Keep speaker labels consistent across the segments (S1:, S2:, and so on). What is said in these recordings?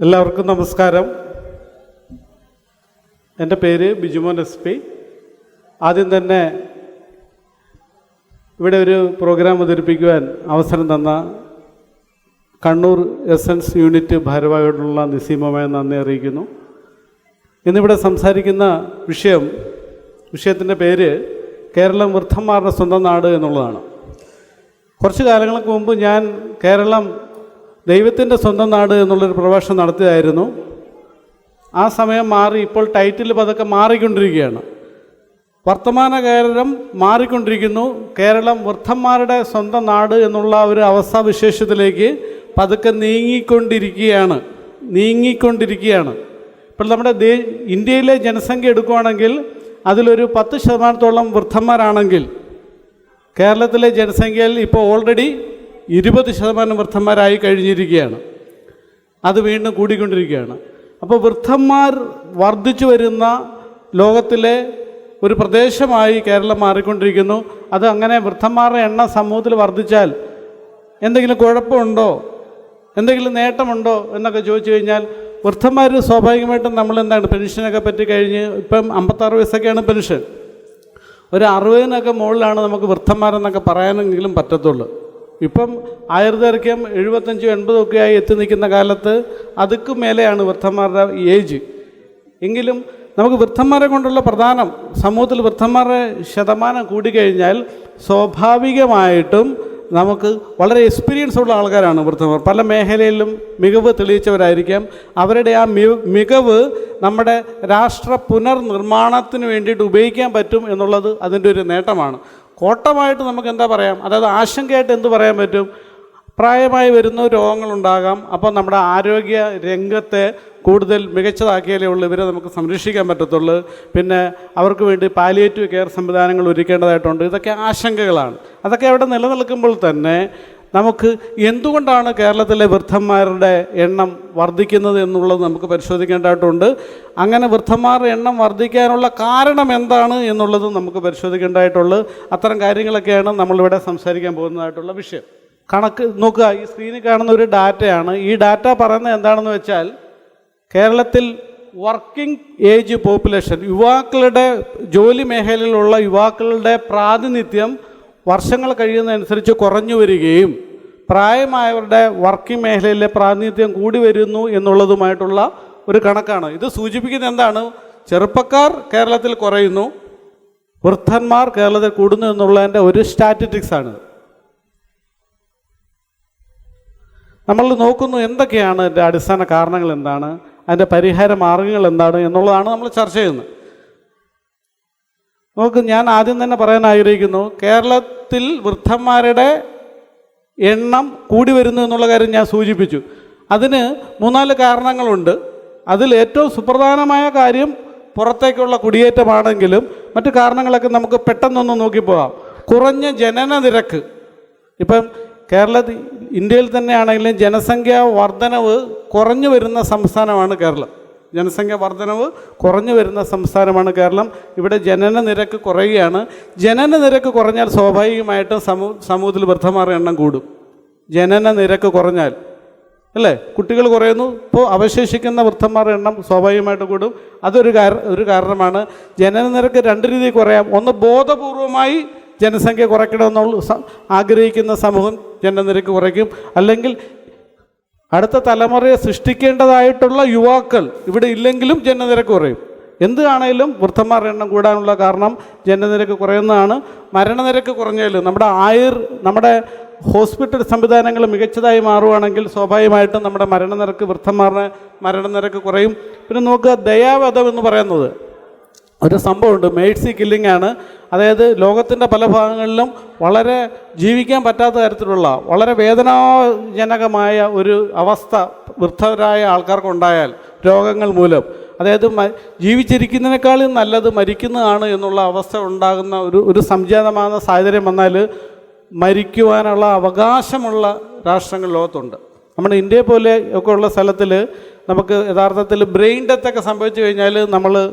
S1: എല്ലാവർക്കും നമസ്കാരം. എന്റെ പേര് ബിജുമോൻ എസ് പി. ആദ്യം തന്നെ ഇവിടെ ഒരു പ്രോഗ്രാം അവതരിപ്പിക്കുവാൻ അവസരം തന്ന കണ്ണൂർ എസൻസ് യൂണിറ്റ് ഭാരവാഹിയോടുള്ള നിസീമമായി നന്ദി അറിയിക്കുന്നു. ഇന്നിവിടെ സംസാരിക്കുന്ന വിഷയം വിഷയത്തിന്റെ പേര് കേരളം വൃദ്ധന്മാരുടെ സ്വന്തം നാട് എന്നുള്ളതാണ്. കുറച്ച് കാലങ്ങൾക്ക് മുമ്പ് ഞാൻ കേരളം ദൈവത്തിന്റെ സ്വന്തം നാട് എന്നുള്ളൊരു പ്രഭാഷണം നടത്തിയതായിരുന്നു. ആ സമയം മാറി ഇപ്പോൾ ടൈറ്റിൽ പതൊക്കെ മാറിക്കൊണ്ടിരിക്കുകയാണ്. കേരളം മാറിക്കൊണ്ടിരിക്കുന്നു. കേരളം വൃദ്ധന്മാരുടെ സ്വന്തം നാട് എന്നുള്ള ഒരു അവസ്ഥാ വിശേഷത്തിലേക്ക് പതുക്കെ നീങ്ങിക്കൊണ്ടിരിക്കുകയാണ്. നീങ്ങിക്കൊണ്ടിരിക്കുകയാണ്. ഇപ്പോൾ നമ്മുടെ ദേ ഇന്ത്യയിലെ ജനസംഖ്യ എടുക്കുകയാണെങ്കിൽ അതിലൊരു പത്ത് ശതമാനത്തോളം വൃദ്ധന്മാരാണെങ്കിൽ കേരളത്തിലെ ജനസംഖ്യയിൽ ഇപ്പോൾ ഓൾറെഡി ഇരുപത് ശതമാനം വൃദ്ധന്മാരായി കഴിഞ്ഞിരിക്കുകയാണ്. അത് വീണ്ടും കൂടിക്കൊണ്ടിരിക്കുകയാണ്. അപ്പോൾ വൃദ്ധന്മാർ വർദ്ധിച്ചു വരുന്ന ലോകത്തിലെ ഒരു പ്രദേശമായി കേരളം മാറിക്കൊണ്ടിരിക്കുന്നു. അത് അങ്ങനെ വൃദ്ധന്മാരുടെ എണ്ണം സമൂഹത്തിൽ വർദ്ധിച്ചാൽ എന്തെങ്കിലും കുഴപ്പമുണ്ടോ? എന്തെങ്കിലും നേട്ടമുണ്ടോ? എന്നൊക്കെ ചോദിച്ചു കഴിഞ്ഞാൽ വൃദ്ധന്മാർ സ്വാഭാവികമായിട്ടും നമ്മൾ എന്താണ് പെൻഷനൊക്കെ പറ്റി കഴിഞ്ഞ് ഇപ്പം അമ്പത്താറ് വയസ്സൊക്കെയാണ് പെൻഷൻ. ഒരു അറുപതിനൊക്കെ മുകളിലാണ് നമുക്ക് വൃദ്ധന്മാരെന്നൊക്കെ പറയാനെങ്കിലും പറ്റത്തുള്ളൂ. ഇപ്പം ആയുർദൈർഘ്യം എഴുപത്തഞ്ചും ആയി എത്തി നിൽക്കുന്ന കാലത്ത് അതുക്ക് മേലെയാണ് വൃദ്ധന്മാരുടെ ഏജ്. എങ്കിലും നമുക്ക് വൃദ്ധന്മാരെ കൊണ്ടുള്ള പ്രധാനം സമൂഹത്തിൽ വൃദ്ധന്മാരുടെ ശതമാനം കൂടിക്കഴിഞ്ഞാൽ സ്വാഭാവികമായിട്ടും നമുക്ക് വളരെ എക്സ്പീരിയൻസ് ഉള്ള ആൾക്കാരാണ് വൃദ്ധന്മാർ. പല മേഖലയിലും മികവ് തെളിയിച്ചവരായിരിക്കാം. അവരുടെ ആ മികവ് നമ്മുടെ രാഷ്ട്ര പുനർനിർമ്മാണത്തിന് വേണ്ടിയിട്ട് ഉപയോഗിക്കാൻ പറ്റും എന്നുള്ളത് അതിന്റെ ഒരു നേട്ടമാണ്. കോട്ടമായിട്ട് നമുക്ക് എന്താ പറയാം? അതായത് ആശങ്കയായിട്ട് എന്ത് പറയാൻ പറ്റും? പ്രായമായി വരുന്ന രോഗങ്ങളുണ്ടാകാം. അപ്പോൾ നമ്മുടെ ആരോഗ്യ രംഗത്തെ കൂടുതൽ മികച്ചതാക്കിയാലേ ഉള്ളൂ. ഇവരെ നമുക്ക് സംരക്ഷിക്കാൻ പറ്റത്തുള്ളൂ. പിന്നെ അവർക്ക് വേണ്ടി പാലിയേറ്റീവ് കെയർ സംവിധാനങ്ങൾ ഒരുക്കേണ്ടതായിട്ടുണ്ട്. ഇതൊക്കെ ആശങ്കകളാണ്. അതൊക്കെ അവിടെ നിലനിൽക്കുമ്പോൾ തന്നെ നമുക്ക് എന്തുകൊണ്ടാണ് കേരളത്തിലെ വൃദ്ധന്മാരുടെ എണ്ണം വർദ്ധിക്കുന്നത് എന്നുള്ളത് നമുക്ക് പരിശോധിക്കേണ്ടതായിട്ടുണ്ട്. അങ്ങനെ വൃദ്ധന്മാരുടെ എണ്ണം വർദ്ധിക്കാനുള്ള കാരണം എന്താണ് എന്നുള്ളത് നമുക്ക് പരിശോധിക്കേണ്ടതായിട്ടുള്ളത് അത്തരം കാര്യങ്ങളൊക്കെയാണ് നമ്മളിവിടെ സംസാരിക്കാൻ പോകുന്നതായിട്ടുള്ള വിഷയം. കണക്ക് നോക്കുക ഈ സ്ക്രീനിൽ കാണുന്ന ഒരു ഡാറ്റയാണ്. ഈ ഡാറ്റ പറയുന്നത് എന്താണെന്ന് വെച്ചാൽ കേരളത്തിൽ വർക്കിംഗ് ഏജ് പോപ്പുലേഷൻ യുവാക്കളുടെ ജോലി മേഖലയിലുള്ള യുവാക്കളുടെ പ്രാതിനിധ്യം വർഷങ്ങൾ കഴിയുന്നതനുസരിച്ച് കുറഞ്ഞു വരികയും പ്രായമായവരുടെ വർക്കിംഗ് മേഖലയിലെ പ്രാതിനിധ്യം കൂടി വരുന്നു എന്നുള്ളതുമായിട്ടുള്ള ഒരു കണക്കാണ്. ഇത് സൂചിപ്പിക്കുന്നത് എന്താണ്? ചെറുപ്പക്കാർ കേരളത്തിൽ കുറയുന്നു വൃദ്ധന്മാർ കേരളത്തിൽ കൂടുന്നു എന്നുള്ളതിന്റെ ഒരു സ്റ്റാറ്റിറ്റിക്സ് ആണ്. നമ്മൾ നോക്കുന്നു എന്തൊക്കെയാണ് അതിന്റെ അടിസ്ഥാന കാരണങ്ങൾ എന്താണ് അതിന്റെ പരിഹാര മാർഗങ്ങൾ എന്താണ് എന്നുള്ളതാണ് നമ്മൾ ചർച്ച ചെയ്യുന്നത്. നോക്ക് ഞാൻ ആദ്യം തന്നെ പറയാൻ ആഗ്രഹിക്കുന്നു കേരളത്തിൽ വൃദ്ധന്മാരുടെ എണ്ണം കൂടി വരുന്നു എന്നുള്ള കാര്യം ഞാൻ സൂചിപ്പിച്ചു. അതിന് മൂന്നാൽ കാരണങ്ങളുണ്ട്. അതിൽ ഏറ്റവും സുപ്രധാനമായ കാര്യം പുറത്തേക്കുള്ള കുടിയേറ്റമാണെങ്കിലും മറ്റു കാരണങ്ങളൊക്കെ നമുക്ക് പെട്ടെന്നൊന്ന് നോക്കിപ്പോകാം കുറഞ്ഞ ജനന നിരക്ക്. ഇപ്പം കേരളത്തിൽ ഇന്ത്യയിൽ തന്നെയാണെങ്കിലും ജനസംഖ്യാ വർധനവ് കുറഞ്ഞു വരുന്ന സംസ്ഥാനമാണ് കേരളം. ജനസംഖ്യ വർധനവ് കുറഞ്ഞു വരുന്ന സംസ്ഥാനമാണ് കേരളം. ഇവിടെ ജനന നിരക്ക് കുറയുകയാണ്. ജനന നിരക്ക് കുറഞ്ഞാൽ സ്വാഭാവികമായിട്ടും സമൂ സമൂഹത്തിൽ വൃദ്ധന്മാരുടെ എണ്ണം കൂടും. ജനന നിരക്ക് കുറഞ്ഞാൽ. അല്ലേ? കുട്ടികൾ കുറയുന്നു. ഇപ്പോൾ അവശേഷിക്കുന്ന വൃദ്ധന്മാരുടെ എണ്ണം സ്വാഭാവികമായിട്ട് കൂടും. അതൊരു കാര ഒരു കാരണമാണ്. ജനന നിരക്ക് രണ്ട് രീതിയിൽ കുറയാം. ഒന്ന് ബോധപൂർവമായി ജനസംഖ്യ കുറയ്ക്കണമെന്നുള്ള ആഗ്രഹിക്കുന്ന സമൂഹം ജനന നിരക്ക് കുറയ്ക്കും. അല്ലെങ്കിൽ അടുത്ത തലമുറയെ സൃഷ്ടിക്കേണ്ടതായിട്ടുള്ള യുവാക്കൾ ഇവിടെ ഇല്ലെങ്കിലും ജനനിരക്ക് കുറയും. എന്താണേലും വൃദ്ധന്മാരുടെ എണ്ണം കൂടാനുള്ള കാരണം ജനനിരക്ക് കുറയുന്നതാണ്. മരണനിരക്ക് കുറഞ്ഞാലും നമ്മുടെ ആയുർ നമ്മുടെ ഹോസ്പിറ്റൽ സംവിധാനങ്ങൾ മികച്ചതായി മാറുകയാണെങ്കിൽ സ്വാഭാവികമായിട്ടും നമ്മുടെ മരണനിരക്ക് വൃദ്ധന്മാരുടെ മരണനിരക്ക് കുറയും. പിന്നെ നോക്കുക ദയാവധം എന്ന് പറയുന്നത് ഒരു സംഭവമുണ്ട്. മേഴ്സി കില്ലിംഗ് ആണ്. അതായത് ലോകത്തിന്റെ പല ഭാഗങ്ങളിലും വളരെ ജീവിക്കാൻ പറ്റാത്ത തരത്തിലുള്ള വളരെ വേദനാജനകമായ ഒരു അവസ്ഥ വൃദ്ധരായ ആൾക്കാർക്കുണ്ടായാൽ രോഗങ്ങൾ മൂലം. അതായത് ജീവിച്ചിരിക്കുന്നതിനേക്കാളും നല്ലത് മരിക്കുന്നതാണ് എന്നുള്ള അവസ്ഥ ഉണ്ടാകുന്ന ഒരു ഒരു സംജാതമാകുന്ന സാഹചര്യം വന്നാൽ മരിക്കുവാനുള്ള അവകാശമുള്ള രാഷ്ട്രങ്ങൾ ലോകത്തുണ്ട്. നമ്മുടെ ഇന്ത്യയെ പോലെ ഒക്കെ ഉള്ള സ്ഥലത്തിൽ നമുക്ക് യഥാർത്ഥത്തിൽ ബ്രെയിൻ ഡെത്തൊക്കെ സംഭവിച്ചു കഴിഞ്ഞാൽ നമ്മൾ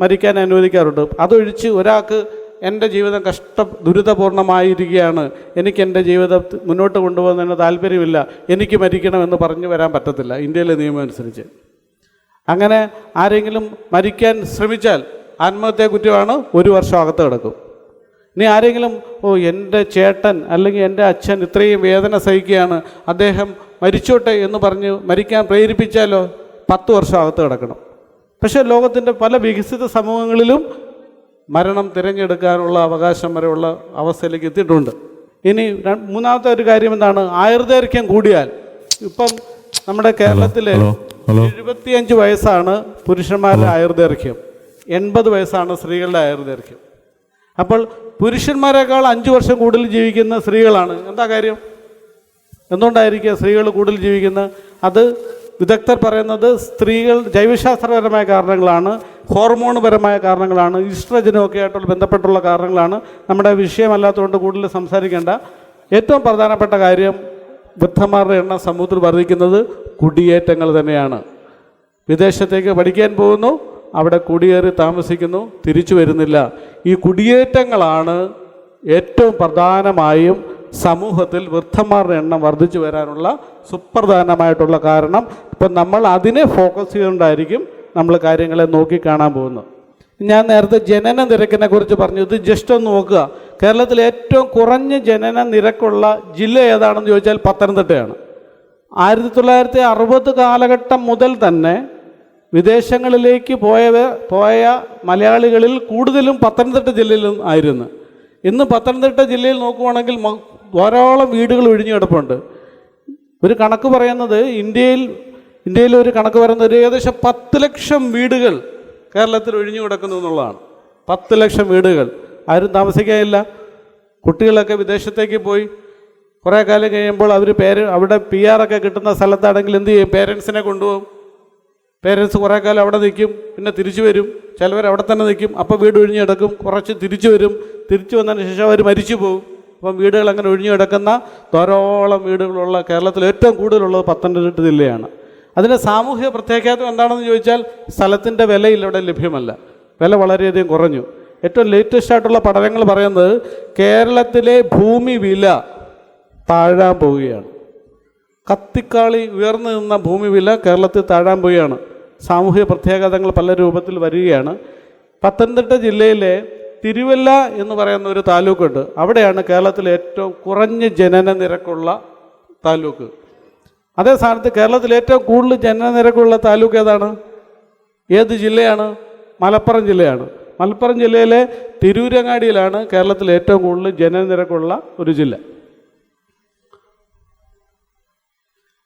S1: മരിക്കാൻ അനുവദിക്കാറുണ്ട്. അതൊഴിച്ച് ഒരാൾക്ക് എന്റെ ജീവിതം കഷ്ട ദുരിതപൂർണമായിരിക്കുകയാണ്. എനിക്ക് എന്റെ ജീവിതം മുന്നോട്ട് കൊണ്ടുപോകുന്നതിന് താല്പര്യമില്ല. എനിക്ക് മരിക്കണമെന്ന് പറഞ്ഞു വരാൻ പറ്റത്തില്ല. ഇന്ത്യയിലെ നിയമം അനുസരിച്ച്. അങ്ങനെ ആരെങ്കിലും മരിക്കാൻ ശ്രമിച്ചാൽ ആത്മഹത്യാ കുറ്റമാണ് ഒരു വർഷം അകത്ത് കിടക്കും. ഇനി ആരെങ്കിലും ഓ എന്റെ ചേട്ടൻ അല്ലെങ്കിൽ എന്റെ അച്ഛൻ ഇത്രയും വേദന സഹിക്കുകയാണ്. അദ്ദേഹം മരിച്ചോട്ടെ എന്ന് പറഞ്ഞ് മരിക്കാൻ പ്രേരിപ്പിച്ചാലോ? പത്ത് വർഷം അകത്ത് കിടക്കണം. പക്ഷേ ലോകത്തിന്റെ പല വികസിത സമൂഹങ്ങളിലും മരണം തിരഞ്ഞെടുക്കാനുള്ള അവകാശം വരെയുള്ള അവസ്ഥയിലേക്ക് എത്തിയിട്ടുണ്ട്. ഇനി മൂന്നാമത്തെ ഒരു കാര്യം എന്താണ്? ആയുർദൈർഘ്യം കൂടിയാൽ. ഇപ്പം നമ്മുടെ
S2: കേരളത്തിലെ
S1: എഴുപത്തിയഞ്ച് വയസ്സാണ് പുരുഷന്മാരുടെ ആയുർദൈർഘ്യം. എൺപത് വയസ്സാണ് സ്ത്രീകളുടെ ആയുർദൈർഘ്യം. അപ്പോൾ പുരുഷന്മാരെക്കാൾ അഞ്ച് വർഷം കൂടുതൽ ജീവിക്കുന്ന സ്ത്രീകളാണ്. എന്താ കാര്യം? എന്തുകൊണ്ടായിരിക്കുക സ്ത്രീകൾ കൂടുതൽ ജീവിക്കുന്നത്? അത് വിദഗ്ധർ പറയുന്നത് സ്ത്രീകൾ ജൈവശാസ്ത്രപരമായ കാരണങ്ങളാണ് ഹോർമോൺ പരമായ കാരണങ്ങളാണ് ഈസ്ട്രജനും ഒക്കെ ആയിട്ടുള്ള ബന്ധപ്പെട്ടുള്ള കാരണങ്ങളാണ്. നമ്മുടെ വിഷയമല്ലാത്തതുകൊണ്ട് കൂടുതൽ സംസാരിക്കേണ്ട. ഏറ്റവും പ്രധാനപ്പെട്ട കാര്യം വൃദ്ധന്മാരുടെ എണ്ണം സമൂഹത്തിൽ വർദ്ധിക്കുന്നത് കുടിയേറ്റങ്ങൾ തന്നെയാണ്. വിദേശത്തേക്ക് പഠിക്കാൻ പോകുന്നു അവിടെ കുടിയേറി താമസിക്കുന്നു തിരിച്ചു വരുന്നില്ല. ഈ കുടിയേറ്റങ്ങളാണ് ഏറ്റവും പ്രധാനമായും സമൂഹത്തിൽ വൃദ്ധന്മാരുടെ എണ്ണം വർദ്ധിച്ചു വരാനുള്ള സുപ്രധാനമായിട്ടുള്ള കാരണം ഇപ്പം നമ്മൾ അതിനെ ഫോക്കസ് ചെയ്തുകൊണ്ടായിരിക്കും നമ്മൾ കാര്യങ്ങളെ നോക്കിക്കാണാൻ പോകുന്നത്. ഞാൻ നേരത്തെ ജനന നിരക്കിനെ കുറിച്ച് പറഞ്ഞു. ഇത് ജസ്റ്റ് ഒന്ന് നോക്കുക. കേരളത്തിൽ ഏറ്റവും കുറഞ്ഞ ജനന നിരക്കുള്ള ജില്ല ഏതാണെന്ന് ചോദിച്ചാൽ പത്തനംതിട്ടയാണ്. ആയിരത്തി തൊള്ളായിരത്തി അറുപത് കാലഘട്ടം മുതൽ തന്നെ വിദേശങ്ങളിലേക്ക് പോയവ പോയ മലയാളികളിൽ കൂടുതലും പത്തനംതിട്ട ജില്ലയിലും ആയിരുന്നു. ഇന്ന് പത്തനംതിട്ട ജില്ലയിൽ നോക്കുവാണെങ്കിൽ ധാരാളം വീടുകൾ ഒഴിഞ്ഞു കിടപ്പുണ്ട്. ഒരു കണക്ക് പറയുന്നത് ഇന്ത്യയിൽ ഇന്ത്യയിൽ ഒരു കണക്ക് പറയുന്നത് ഒരു ഏകദേശം പത്ത് ലക്ഷം വീടുകൾ കേരളത്തിൽ ഒഴിഞ്ഞു കിടക്കുന്നു എന്നുള്ളതാണ്. പത്ത് ലക്ഷം വീടുകൾ. ആരും താമസിക്കാനില്ല. കുട്ടികളൊക്കെ വിദേശത്തേക്ക് പോയി. കുറേ കാലം കഴിയുമ്പോൾ അവർ പേര് അവിടെ പി ആറൊക്കെ കിട്ടുന്ന സ്ഥലത്താണെങ്കിൽ എന്ത് ചെയ്യും? പേരൻസിനെ കൊണ്ടുപോകും. പേരൻസ് കുറേ കാലം അവിടെ നിൽക്കും പിന്നെ തിരിച്ചു വരും. ചിലവർ അവിടെ തന്നെ നിൽക്കും. അപ്പോൾ വീട് ഒഴിഞ്ഞു കിടക്കും. കുറച്ച് തിരിച്ചു വരും. തിരിച്ചു വന്നതിന് ശേഷം അവർ മരിച്ചു പോകും. അപ്പം വീടുകൾ അങ്ങനെ ഒഴിഞ്ഞു കിടക്കുന്ന ധാരാളം വീടുകളുള്ള കേരളത്തിൽ ഏറ്റവും കൂടുതലുള്ളത് പത്തനംതിട്ട ജില്ലയാണ്. അതിന്റെ സാമൂഹിക പ്രത്യാഘാതം എന്താണെന്ന് ചോദിച്ചാൽ സ്ഥലത്തിന്റെ വിലയിൽ ഇവിടെ ലഭ്യമല്ല. വില വളരെയധികം കുറഞ്ഞു. ഏറ്റവും ലേറ്റസ്റ്റ് ആയിട്ടുള്ള പഠനങ്ങൾ പറയുന്നത് കേരളത്തിലെ ഭൂമി വില താഴാൻ പോവുകയാണ്. കത്തിക്കാളി ഉയർന്നു നിന്ന ഭൂമി വില കേരളത്തിൽ താഴാൻ പോവുകയാണ്. സാമൂഹിക പ്രത്യാഘാതങ്ങൾ പല രൂപത്തിൽ വരികയാണ്. പത്തനംതിട്ട ജില്ലയിലെ തിരുവല്ല എന്ന് പറയുന്ന ഒരു താലൂക്കുണ്ട്. അവിടെയാണ് കേരളത്തിലെ ഏറ്റവും കുറഞ്ഞ ജനന നിരക്കുള്ള താലൂക്ക്. അതേ സ്ഥാനത്ത് കേരളത്തിൽ ഏറ്റവും കൂടുതൽ ജനന നിരക്കുള്ള താലൂക്ക് ഏതാണ്? ഏത് ജില്ലയാണ്? മലപ്പുറം ജില്ലയാണ്. മലപ്പുറം ജില്ലയിലെ തിരൂരങ്ങാടിയിലാണ് കേരളത്തിൽ ഏറ്റവും കൂടുതൽ ജനന നിരക്കുള്ള ഒരു ജില്ല.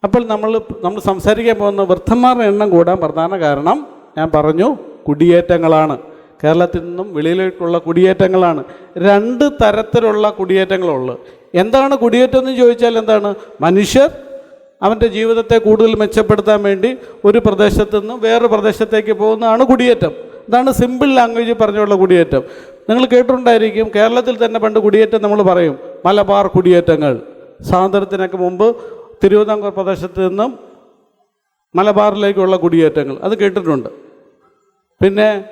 S1: അപ്പോൾ നമ്മൾ നമ്മൾ സംസാരിക്കാൻ പോകുന്ന വൃദ്ധന്മാരുടെ എണ്ണം കൂടാൻ പ്രധാന കാരണം ഞാൻ പറഞ്ഞു കുടിയേറ്റങ്ങളാണ്. കേരളത്തിൽ നിന്നും വെളിയിലേക്കുള്ള കുടിയേറ്റങ്ങളാണ്. രണ്ട് തരത്തിലുള്ള കുടിയേറ്റങ്ങളുള്ളത് എന്താണ് കുടിയേറ്റം എന്ന് ചോദിച്ചാൽ എന്താണ്? മനുഷ്യർ അവന്റെ ജീവിതത്തെ കൂടുതൽ മെച്ചപ്പെടുത്താൻ വേണ്ടി ഒരു പ്രദേശത്തു നിന്നും വേറൊരു പ്രദേശത്തേക്ക് പോകുന്നതാണ് കുടിയേറ്റം. ഇതാണ് സിമ്പിൾ ലാംഗ്വേജ് പറഞ്ഞുള്ള കുടിയേറ്റം. നിങ്ങൾ കേട്ടിട്ടുണ്ടായിരിക്കും കേരളത്തിൽ തന്നെ പണ്ട് കുടിയേറ്റം നമ്മൾ പറയും മലബാർ കുടിയേറ്റങ്ങൾ. സ്വാതന്ത്ര്യത്തിനൊക്കെ മുമ്പ് തിരുവിതാംകൂർ പ്രദേശത്ത് നിന്നും മലബാറിലേക്കുള്ള കുടിയേറ്റങ്ങൾ. അത് കേട്ടിട്ടുണ്ട്. പിന്നെ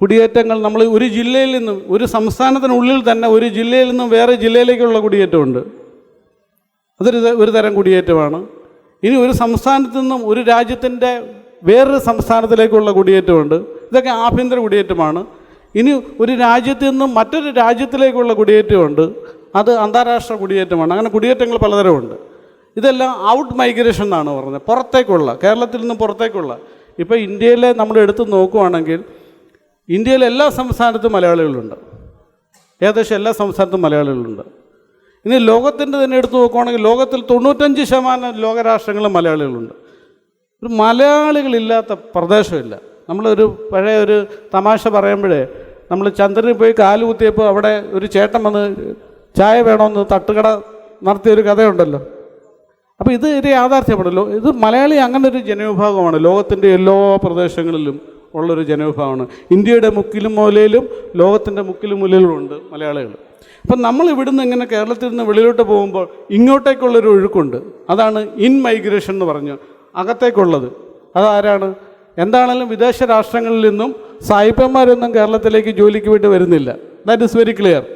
S1: കുടിയേറ്റങ്ങൾ നമ്മൾ ഒരു ജില്ലയിൽ നിന്നും ഒരു സംസ്ഥാനത്തിനുള്ളിൽ തന്നെ ഒരു ജില്ലയിൽ നിന്നും വേറെ ജില്ലയിലേക്കുള്ള കുടിയേറ്റമുണ്ട്. അതൊരു ഒരു തരം കുടിയേറ്റമാണ്. ഇനി ഒരു സംസ്ഥാനത്തു നിന്നും ഒരു രാജ്യത്തിന്റെ വേറൊരു സംസ്ഥാനത്തിലേക്കുള്ള കുടിയേറ്റമുണ്ട്. ഇതൊക്കെ ആഭ്യന്തര കുടിയേറ്റമാണ്. ഇനി ഒരു രാജ്യത്തു നിന്നും മറ്റൊരു രാജ്യത്തിലേക്കുള്ള കുടിയേറ്റമുണ്ട്. അത് അന്താരാഷ്ട്ര കുടിയേറ്റമാണ്. അങ്ങനെ കുടിയേറ്റങ്ങൾ പലതരമുണ്ട്. ഇതെല്ലാം ഔട്ട് മൈഗ്രേഷൻ എന്നാണ് പറഞ്ഞത്. പുറത്തേക്കുള്ള കേരളത്തിൽ നിന്നും പുറത്തേക്കുള്ള. ഇപ്പോൾ ഇന്ത്യയിലെ നമ്മൾ എടുത്ത് നോക്കുവാണെങ്കിൽ ഇന്ത്യയിലെ എല്ലാ സംസ്ഥാനത്തും മലയാളികളുണ്ട്. ഏകദേശം എല്ലാ സംസ്ഥാനത്തും മലയാളികളുണ്ട്. ഇനി ലോകത്തിന്റെ തന്നെ എടുത്ത് നോക്കുവാണെങ്കിൽ ലോകത്തിൽ തൊണ്ണൂറ്റഞ്ച് ശതമാനം ലോകരാഷ്ട്രങ്ങളും മലയാളികളുണ്ട്. ഒരു മലയാളികളില്ലാത്ത പ്രദേശമില്ല. നമ്മളൊരു പഴയ ഒരു തമാശ പറയുമ്പോഴേ നമ്മൾ ചന്ദ്രനിൽ പോയി കാൽ കുത്തിയപ്പോൾ അവിടെ ഒരു ചേട്ടൻ വന്ന് ചായ വേണമെന്ന് തട്ടുകട നടത്തിയൊരു കഥയുണ്ടല്ലോ. അപ്പോൾ ഇത് ഒരു യാഥാർത്ഥ്യമാണല്ലോ ഇത് മലയാളി അങ്ങനെ ഒരു ജനവിഭാഗമാണ് ലോകത്തിന്റെ എല്ലാ പ്രദേശങ്ങളിലും. ഉള്ളൊരു ജനവിഭാഗമാണ്. ഇന്ത്യയുടെ മുക്കിലും മൂലയിലും ലോകത്തിന്റെ മുക്കിലും മൂലയിലും ഉണ്ട് മലയാളികൾ. അപ്പം നമ്മൾ ഇവിടുന്ന് ഇങ്ങനെ കേരളത്തിൽ നിന്ന് വെളിയിലോട്ട് പോകുമ്പോൾ ഇങ്ങോട്ടേക്കുള്ളൊരു ഒഴുക്കുണ്ട്. അതാണ് ഇൻ മൈഗ്രേഷൻ എന്ന് പറഞ്ഞു അകത്തേക്കുള്ളത്. അതാരാണ്? എന്താണെങ്കിലും വിദേശ രാഷ്ട്രങ്ങളിൽ നിന്നും സായിപ്പന്മാരൊന്നും കേരളത്തിലേക്ക് ജോലിക്ക് വേണ്ടി വരുന്നില്ല. ദാറ്റ് ഇസ് വെരി ക്ലിയർ